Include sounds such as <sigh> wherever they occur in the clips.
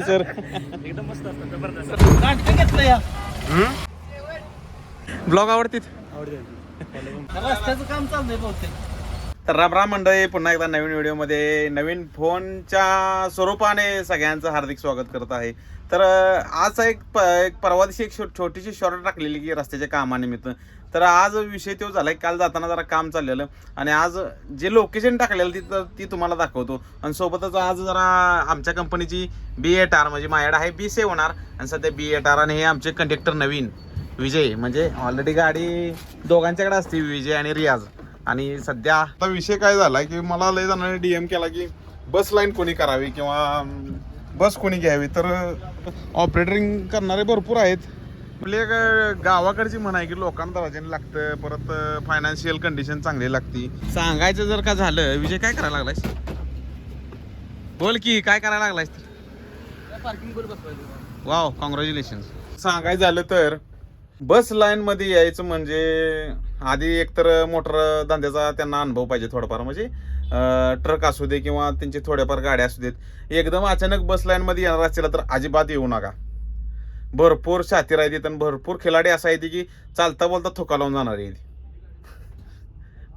Sir. एकदम मस्त असतं जबरदस्त. ब्लॉग रस्त्याचं काम चाललंय बहुतेक. तर राम राम मंडळी पुन्हा एकदा नवीन व्हिडिओमध्ये नवीन फोनच्या स्वरूपाने सगळ्यांचं हार्दिक स्वागत करत आहे. तर आज एक प एक परवा दिवशी एक छो- छोटीशी शॉर्ट टाकलेली की रस्त्याच्या कामानिमित्त. तर आज विषय तो झाला काल जाताना जरा काम चाललेलं. आणि आज जे लोकेशन टाकलेलं ती तर ती तुम्हाला दाखवतो. आणि सोबतच आज जरा आमच्या कंपनीची बी एट आर म्हणजे माझ्याकडे आहे बी सेवन आर आणि सध्या बी एट आर आणि हे आमचे कंडक्टर नवीन विजय. म्हणजे ऑलरेडी गाडी दोघांच्याकडे असते विजय आणि रियाज. आणि सध्या आता विषय काय झाला की मला लय जणांनी डीएम केला की बस लाईन कोणी करावी किंवा बस कोणी घ्यावी? तर ऑपरेटरिंग करणारे भरपूर आहेत. आपले गावाकडची म्हणा आहे की लोकांना दराजाने लागतं परत फायनान्शियल कंडिशन चांगली लागती. सांगायचं जर का झालं विजय काय करायला लागलायस? बोल की काय करायला लागलायस? पार्किंग वाव कॉंग्रॅच्युलेशन सांगायचं झालं तर बस लाईन मध्ये यायचं म्हणजे आधी एकतर मोटर धंद्याचा त्यांना अनुभव पाहिजे थोडाफार. म्हणजे ट्रक असू दे किंवा त्यांचे थोड्याफार गाड्या असू देत. एकदम अचानक बस लाईन मध्ये येणार असेल तर अजिबात येऊ नका. भरपूर छाती राहते आणि भरपूर खिलाडी असा येते की चालता बोलता थोका लावून जाणार येते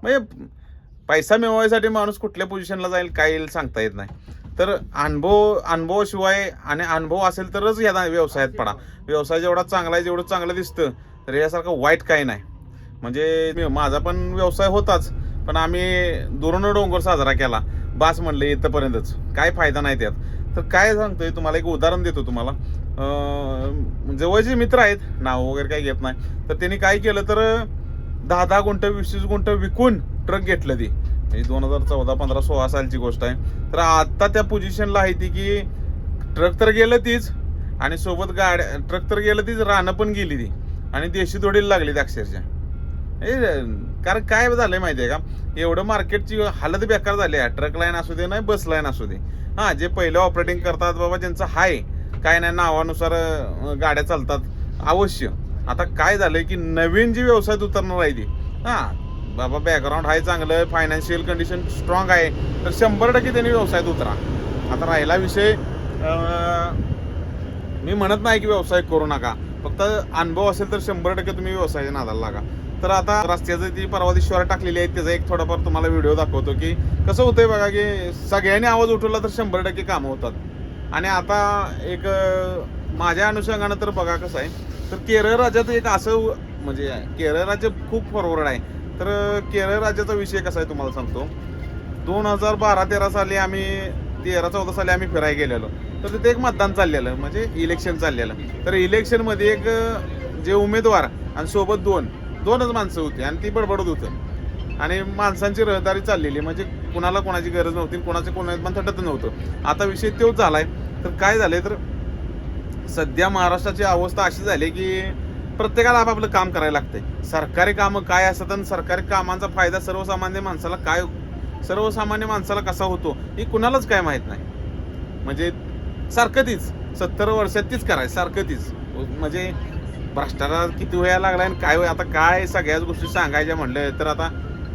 म्हणजे पैसा मिळवायसाठी माणूस कुठल्या पोझिशनला जाईल काय येईल सांगता येत नाही. तर अनुभव अनुभवाशिवाय आणि अनुभव असेल तरच या व्यवसायात पडा. व्यवसाय जेवढा चांगला आहे जेवढं चांगलं दिसतं तर यासारखं वाईट काही नाही. म्हणजे माझा पण व्यवसाय होताच पण आम्ही दुरून डोंगर साजरा केला. बास म्हणलं इथंपर्यंतच. काय फायदा नाही त्यात. तर काय सांगतोय तुम्हाला एक उदाहरण देतो तुम्हाला. जवळचे म्हणजे मित्र आहेत नाव वगैरे काही घेत नाही. तर त्यांनी काय केलं तर दहा दहा गुंठ वीस वीस गुंठ विकून ट्रक घेतलं ती. म्हणजे दोन हजार चौदा पंधरा सोळा सालची गोष्ट आहे. तर आत्ता त्या पोझिशनला आहे ती की ट्रक तर गेलं तीच आणि सोबत गाड्या ट्रक तर गेलं तीच रानं पण गेली ती. आणि देशी तोडीला लागली ती अक्षरशः. हे कारण काय झालंय आहे का? एवढं मार्केटची हालत बेकार झाली आहे. ट्रक लाईन असू दे नाही बस लाईन असू दे. हां जे पहिले ऑपरेटिंग करतात बाबा ज्यांचं हाय काय नाही नावानुसार गाड्या चालतात. अवश्य. आता काय झालंय की नवीन जी व्यवसायात उतरणार आहे ती बाबा बॅकग्राऊंड आहे चांगलं फायनान्शियल कंडिशन स्ट्रॉंग आहे तर शंभर टक्के त्यांनी व्यवसायात उतरा. आता राहिला विषय मी म्हणत नाही की व्यवसाय करू नका. फक्त अनुभव असेल तर शंभर टक्के तुम्ही व्यवसायाच्या नादाला लागा. तर आता रस्त्याचं ती परवा दिवशी टाकलेली आहे त्याचा एक थोडाफार तुम्हाला व्हिडिओ दाखवतो की कसं होतंय बघा की सगळ्यांनी आवाज उठवला तर शंभर टक्के कामं होतात. आणि आता एक माझ्या अनुषंगानं तर बघा कसं आहे तर केरळ राज्यात एक असं म्हणजे केरळ राज्य खूप फॉरवर्ड आहे. तर केरळ राज्याचा विषय कसा आहे तुम्हाला सांगतो. दोन हजार बारा तेरा साली आम्ही तेरा चौदा साली आम्ही फिरायला गेलेलो. तर तिथे एक मतदान चाललेलं म्हणजे इलेक्शन चाललेलं. तर इलेक्शनमध्ये एक जे उमेदवार आणि सोबत दोन दोनच माणसं होती आणि ती बडबडत होतं. आणि माणसांची रहदारी चाललेली म्हणजे कुणाला कोणाची गरज नव्हती कोणाचं कोणाचं पण थटत नव्हतं. आता विषय तोच झालाय. तर काय झालंय? तर सध्या महाराष्ट्राची अवस्था अशी झाली की प्रत्येकाला आपापलं काम करायला लागतंय. सरकारी कामं काय असतात आणि सरकारी कामांचा फायदा सर्वसामान्य माणसाला काय हो-, सर्वसामान्य माणसाला कसा होतो हे कुणालाच काय माहीत नाही. म्हणजे सारखं तीच सत्तर वर्षात तीच करायचं सारखं तीच. म्हणजे भ्रष्टाचार किती व्हायला लागलाय आणि काय आता काय सगळ्याच गोष्टी सांगायच्या म्हणलं तर आता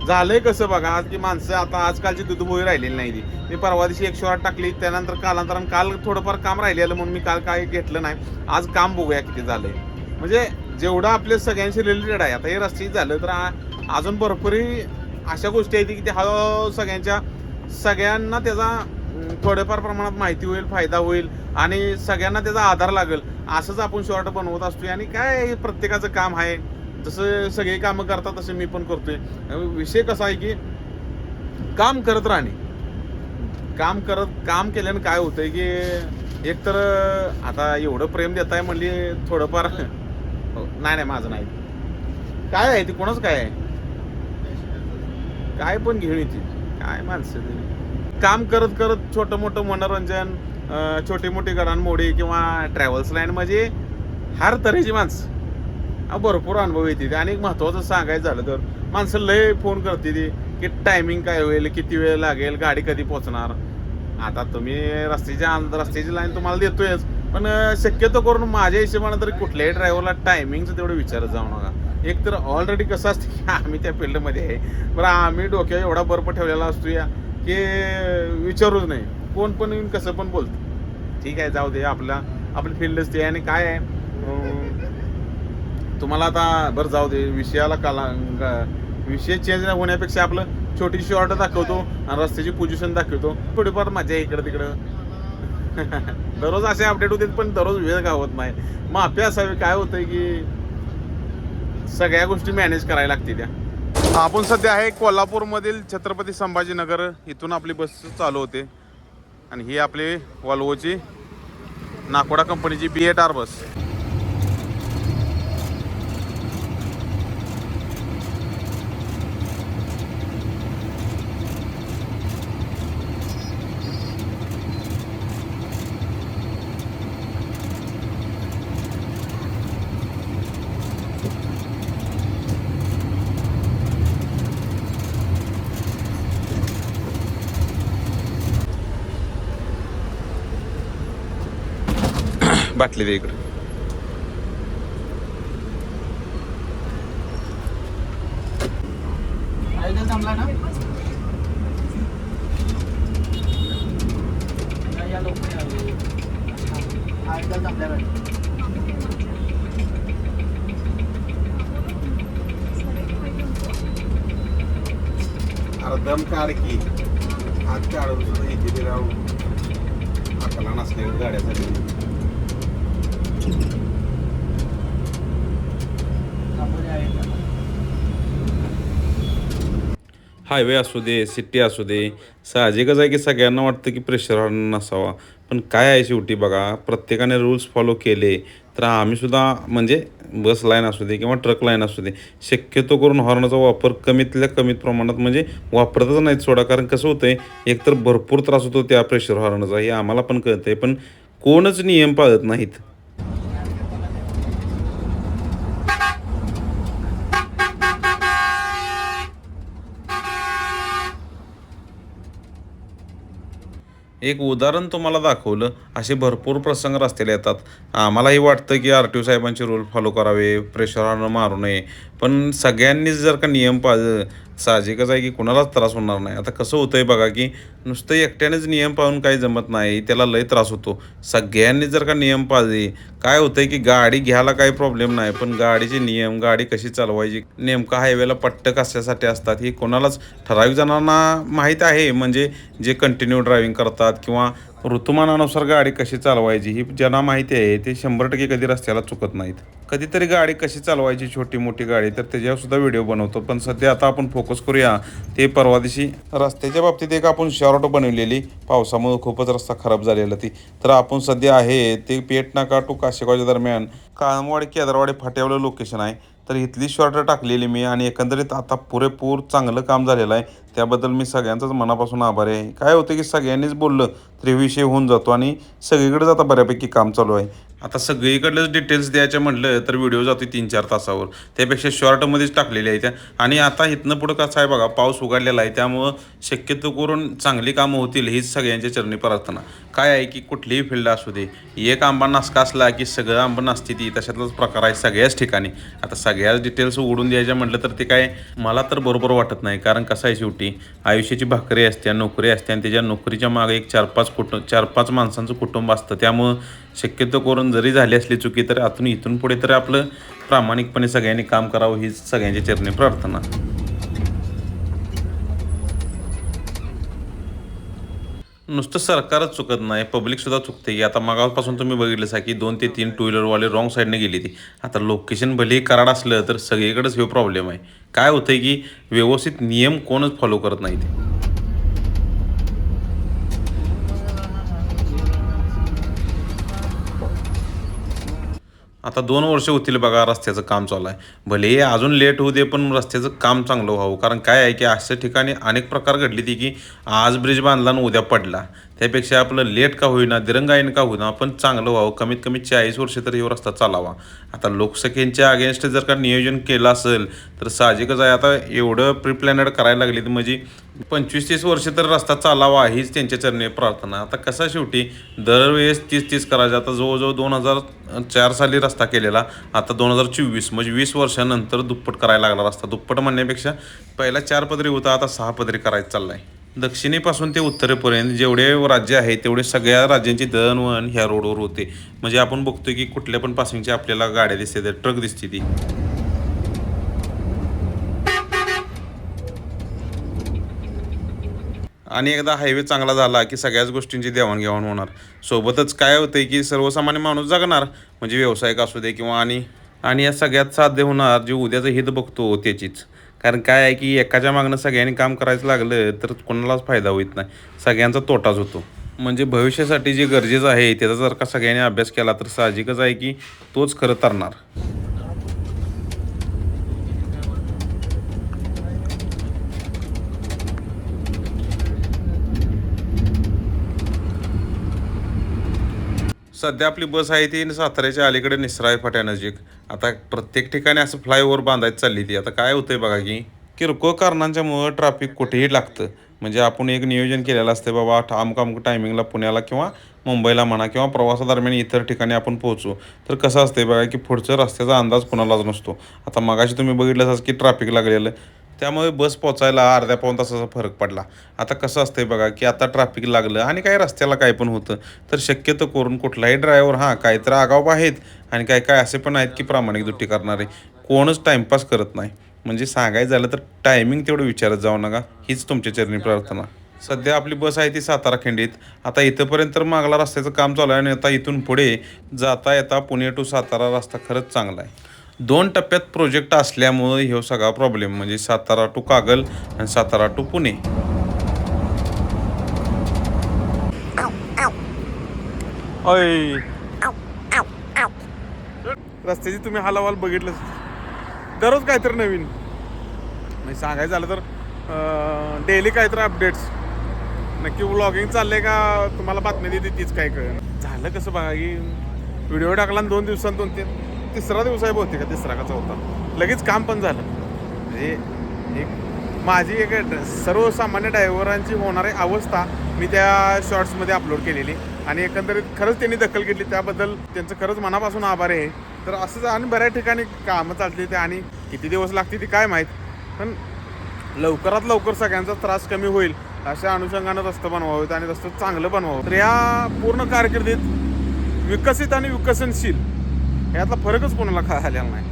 झालंय कसं बघा आज की माणसं आता आजकालची दुधभोई राहिलेली नाही ती. मी परवा दिवशी एक शॉर्ट टाकली त्यानंतर कालांतरानं काल थोडंफार काम राहिलेलं म्हणून मी काल काय घेतलं नाही. आज काम बघूया किती झालंय. म्हणजे जेवढं आपल्या सगळ्यांशी रिलेटेड आहे आता हे रस्ते झालं तर अजून भरपूरही अशा गोष्टी आहेत की ते हळूहळू सगळ्यांच्या सगळ्यांना त्याचा थोड्याफार प्रमाणात माहिती होईल फायदा होईल आणि सगळ्यांना त्याचा आधार लागेल असंच आपण शॉर्ट बनवत असतोय. आणि काय प्रत्येकाचं काम आहे. जसं सगळे कामं करतात तसं मी पण करतोय. विषय कसा आहे की काम करत राहणे. काम करत काम केल्यानं काय होतंय की एक तर आता एवढं प्रेम देत आहे म्हणली थोडंफार हो, नाही नाही माझं नाही. काय आहे ती कोणाच काय आहे? काय पण घेऊन येते. काय माणसं ते. काम करत करत छोटं मोठं मनोरंजन छोटी मोठी घडामोडी किंवा ट्रॅव्हल्स लाईन म्हणजे हर तऱ्हेची माणसं. भरपूर अनुभव येते आणि एक महत्वाचं सांगायचं झालं तर माणसं लय फोन करते ती की टायमिंग काय होईल किती वेळ लागेल गाडी कधी पोहोचणार आता तुम्ही रस्त्याच्या रस्त्याची लाईन तुम्हाला देतोयच पण शक्यतो करून माझ्या हिशोबानं तरी कुठल्याही ड्रायव्हरला टायमिंगचं तेवढं विचारत जाऊ नका. एक तर ऑलरेडी कसं असतं की आम्ही त्या फील्डमध्ये आहे. बरं आम्ही डोक्यावर एवढा बर्फ ठेवलेला असतो या की विचारूच नाही. कोण पण येऊन कसं पण बोलतं. ठीक आहे जाऊ दे आपला आपली फील्डच ते आणि काय आहे? तुम्हाला आता बरं जाऊ दे विषयाला काला विषय चेंज होण्यापेक्षा आपलं छोटीशी ऑर्डर दाखवतो आणि रस्त्याची पोझिशन दाखवतो. थोडीफार मजा आहे इकडं तिकडं. <laughs> दररोज असे अपडेट होते पण दररोज वेळ गावत नाही. माफी असावी काय होतंय की सगळ्या गोष्टी मॅनेज करायला लागते त्या. आपण सध्या आहे कोल्हापूरमधील छत्रपती संभाजीनगर. इथून आपली बस चालू होते. आणि ही आपली वॉल्वोची नाकोडा कंपनीची बी एट आर बस. बाटली दे इकडे. दम काढ की. हात काढून सुद्धा इथे राहू. हाताला नसलेल्या गाड्यासाठी. हायवे असू दे सिटी असू दे साहजिकच आहे की सगळ्यांना वाटतं की प्रेशर हॉर्न नसावा. पण काय आहे शेवटी बघा प्रत्येकाने रूल्स फॉलो केले तर आम्हीसुद्धा म्हणजे बस लाईन असू दे किंवा ट्रक लाईन असू दे शक्यतो करून हॉर्नचा वापर कमीतल्या कमीत प्रमाणात म्हणजे वापरतच नाहीत सोडा. कारण कसं होतं आहे एकतर भरपूर त्रास होतो त्या प्रेशर हॉर्नचा हे आम्हाला पण कळतंय पण कोणच नियम पाळत नाहीत. एक उदाहरण तुम्हाला दाखवलं. असे भरपूर प्रसंग रस्त्याला येतात. आम्हालाही वाटतं की आर टी ओ साहेबांचे रूल फॉलो करावे प्रेशर मारू नये. पण सगळ्यांनीच जर का नियम पाळ साहजिकच आहे की कुणालाच त्रास होणार नाही. आता कसं होतंय बघा की नुसतं एकट्यानेच नियम पाळून काही जमत नाही त्याला लय त्रास होतो. सगळ्यांनी जर का नियम पाळले काय होतंय की गाडी घ्यायला काही प्रॉब्लेम नाही पण गाडीचे नियम गाडी कशी चालवायची नेमका हायवेला पट्ट कशासाठी असतात हे कोणालाच ठराविक जणांना माहीत आहे. म्हणजे जे कंटिन्यू ड्रायव्हिंग करतात किंवा ऋतुमानानुसार गाडी कशी चालवायची ही ज्यांना माहिती आहे ते शंभर टक्के कधी रस्त्याला चुकत नाहीत. कधीतरी गाडी कशी चालवायची छोटी मोठी गाडी तर त्याच्यावरसुद्धा व्हिडिओ बनवतो. पण सध्या आता आपण फोकस करूया ते परवा दिवशी रस्त्याच्या बाबतीत एक आपण शॉर्ट बनवलेली. पावसामुळे खूपच रस्ता खराब झालेला ती. तर आपण सध्या आहे ते पेटनाका टू काशेगावच्या दरम्यान. काळमवाडी केदारवाडी फाट्यावलं लोकेशन आहे. तर इथली शॉर्ट टाकलेली मी आणि एकंदरीत आता पुरेपूर चांगलं काम झालेलं आहे. त्याबद्दल मी सगळ्यांचाच मनापासून आभारी आहे. काय होतं की सगळ्यांनीच बोललं त्रेविषय होऊन जातो आणि सगळीकडेच आता बऱ्यापैकी काम चालू आहे. आता सगळीकडलेच डिटेल्स द्यायच्या म्हटलं तर व्हिडिओ जातो तीन चार तासावर. त्यापेक्षा शॉर्टमध्येच टाकलेल्या आहे त्या आणि आता इथनं पुढं कसं आहे बघा पाऊस उघडलेला आहे. त्यामुळं शक्यतो करून चांगली कामं होतील हीच सगळ्यांच्या चरणी प्रार्थना. काय आहे की कुठलीही फील्ड असू दे एक आंबा नासका असला की सगळं आंबा नासते ती तशातलाच प्रकार आहे सगळ्याच ठिकाणी. आता सगळ्याच डिटेल्स उघडून द्यायच्या म्हटलं तर ते काय मला तर बरोबर वाटत नाही. कारण कसं आहे शेवटी आयुष्याची भाकरी असते नोकरी असते आणि त्याच्या नोकरीच्या मागे एक चार पाच कुटुंब चार पाच माणसांचं कुटुंब असतं. त्यामुळं शक्यतो करून जरी झाली असली चुकी तर आतून इथून पुढे तर आपलं प्रामाणिकपणे सगळ्यांनी काम करावं ही सगळ्यांच्या चरणी प्रार्थना. नुसतं सरकारच चुकत नाही पब्लिक सुद्धा चुकते. की आता मागापासून तुम्ही बघितलं आहे की दोन ते तीन टू व्हीलरवाले रॉंग साईडने गेली ती आता लोकेशन भलेही कराड असलं तर सगळीकडेच हे प्रॉब्लेम आहे. काय होतंय की व्यवस्थित नियम कोणच फॉलो करत नाही ते. आता दोन वर्ष होतील बघा रस्त्याचं काम चालू आहे. भले हे अजून लेट होऊ दे पण रस्त्याचं काम चांगलं व्हावं. कारण काय आहे की अशा ठिकाणी अनेक प्रकार घडले ते की आज ब्रिज बांधला आणि उद्या पडला. त्यापेक्षा आपलं लेट का होईना दिरंगाईन का होईना पण चांगलं व्हावं. कमीत कमी चाळीस वर्ष तरी हे रस्ता चालावा. आता लोकसंख्येच्या अगेन्स्ट जर का नियोजन केलं असेल तर साहजिकच आहे. आता एवढं प्रिप्लॅनड करायला लागली तर म्हणजे पंचवीस तीस वर्ष तर रस्ता चालावा हीच त्यांच्या चरणी प्रार्थना. आता कसा शेवटी? दरवेळेस तीस तीस करायचं. आता जवळजवळ दोन हजार चार साली रस्ता केलेला. आता दोन हजार चोवीस म्हणजे वीस वर्षानंतर दुप्पट करायला लागला रस्ता. दुप्पट म्हणण्यापेक्षा पहिला चार पदरी होता आता सहा पदरी करायचं आहे दक्षिणेपासून ते उत्तरेपर्यंत जेवढे राज्य आहे तेवढे सगळ्या राज्यांची दळणवळण ह्या रोडवर होते. म्हणजे आपण बघतोय की कुठल्या पण पासिंगच्या आपल्याला गाड्या दिसते ट्रक दिसते ती. आणि एकदा हायवे चांगला झाला की सगळ्याच गोष्टींची देवाणघेवाण होणार. सोबतच काय होतंय की सर्वसामान्य माणूस जगणार म्हणजे व्यावसायिक असू दे किंवा आणि आणि या सगळ्यात साध्य होणार जे उद्याचं हित बघतो त्याचीच. कारण काय आहे की एकाच्या मागणं सगळ्यांनी काम करायचं लागलं तर कोणालाच फायदा होत नाही. सगळ्यांचा तोटाच होतो. म्हणजे भविष्यासाठी जे गरजेचं आहे त्याचा जर का सगळ्यांनी अभ्यास केला तर साहजिकच आहे की तोच खरं तरणार. सध्या आपली बस आहे ती साताऱ्याच्या अलीकडे निसराय फाट्यानजीक आता प्रत्येक ठिकाणी असं फ्लायओव्हर बांधायची चालली ती. आता काय होतंय बघा की किरकोळ कारणांच्यामुळं ट्रॅफिक कुठेही लागतं. म्हणजे आपण एक नियोजन केलेलं असते बाबा अमुक अमुक टायमिंगला पुण्याला किंवा मुंबईला म्हणा किंवा प्रवासादरम्यान इतर ठिकाणी आपण पोहोचू. तर कसं असतंय बघा की पुढचं रस्त्याचा अंदाज कुणालाच नसतो. आता मगाशी तुम्ही बघितलंच की ट्रॅफिक लागलेलं. त्यामुळे बस पोचायला अर्ध्या पाऊन तासाचा फरक पडला. आता कसं असतंय बघा की आता ट्रॅफिक लागलं आणि काही रस्त्याला काय पण होतं तर शक्यतो करून कुठलाही ड्रायव्हर हां काहीतरी आगाव आहेत आणि काय काय असे पण आहेत की प्रामाणिक दुट्टी करणारे. कोणच टाईमपास करत नाही. म्हणजे सांगायचं झालं तर टायमिंग तेवढं विचारत जाऊ नका. हीच तुमच्या चरणी प्रार्थना. सध्या आपली बस आहे ती सातारा खिंडीत. आता इथंपर्यंत तर मागला रस्त्याचं काम चालू आहे आणि आता इथून पुढे जाता येता पुणे टू सातारा रस्ता खरंच चांगला आहे. दोन टप्प्यात प्रोजेक्ट असल्यामुळे ह्यो सगळा प्रॉब्लेम म्हणजे सातारा टू कागल आणि सातारा टू पुणे. अय. रस्त्याची तुम्ही हालावाल बघितलं. दररोज काहीतरी नवीन. म्हणजे सांगायचं झालं तर डेली काहीतरी अपडेट्स नक्की व्लॉगिंग चाललंय का तुम्हाला बातमी देते तीच काय कळ झालं कसं बघा की व्हिडिओ टाकला आणि दोन दिवसांत दोन तीन तिसरा दिवस आहे बहुतेक का तिसरा का चौथा? लगेच काम पण झालं. म्हणजे एक माझी एक सर्वसामान्य ड्रायव्हरांची होणारी अवस्था मी त्या शॉर्ट्समध्ये अपलोड केलेली. आणि एकंदरीत खरंच त्यांनी दखल घेतली त्याबद्दल त्यांचं खरंच मनापासून आभार आहे. तर असंच आणि बऱ्याच ठिकाणी कामं चालली ते आणि किती दिवस लागते ती काय माहीत. पण लवकरात लवकर सगळ्यांचा त्रास कमी होईल अशा अनुषंगानं रस्ते बनवावेत आणि रस्तं चांगलं बनवावं. तर या पूर्ण कारकिर्दीत विकसित आणि विकसनशील यातला फरकच कोणाला काय आलेला नाही.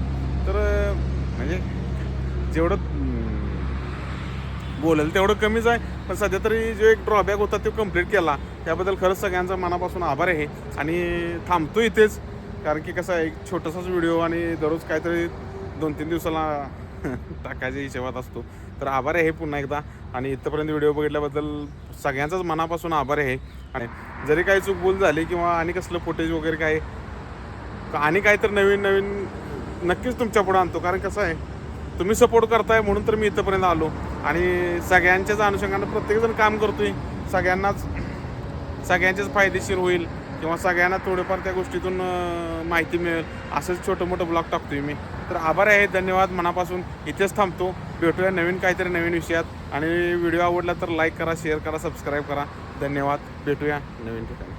तर म्हणजे जेवढं बोलेल तेवढं कमीच आहे. पण सध्या तरी जो एक ड्रॉबॅक होता तो कंप्लीट केला. त्याबद्दल खरंच सगळ्यांचा मनापासून आभार आहे. आणि थांबतो इथेच. कारण की कसं आहे एक छोटासाच व्हिडिओ आणि दररोज काहीतरी दोन तीन दिवसाला <laughs> टाकायच्या हिशेबात असतो. तर आभार आहे पुन्हा एकदा. आणि इथंपर्यंत व्हिडिओ बघितल्याबद्दल सगळ्यांचाच मनापासून आभार आहे. आणि जरी काही चूक बोल झाली किंवा आणि कसलं फुटेज वगैरे काय आणि काहीतरी नवीन नवीन नक्कीच तुमच्यापुढे आणतो. कारण कसं आहे तुम्ही सपोर्ट करताय म्हणून तर मी इथंपर्यंत आलो. आणि सगळ्यांच्याच अनुषंगानं प्रत्येकजण काम करतोय. सगळ्यांनाच सगळ्यांचेच फायदेशीर होईल किंवा सगळ्यांना थोडंफार त्या गोष्टीतून माहिती मिळेल. असंच छोटं मोठं ब्लॉग टाकतोय मी. तर आभार आहे धन्यवाद. मनापासून इथेच थांबतो. भेटूया नवीन काहीतरी नवीन विषयात. आणि व्हिडिओ आवडला तर लाईक करा शेअर करा सबस्क्राईब करा. धन्यवाद. भेटूया नवीन ठिकाणी.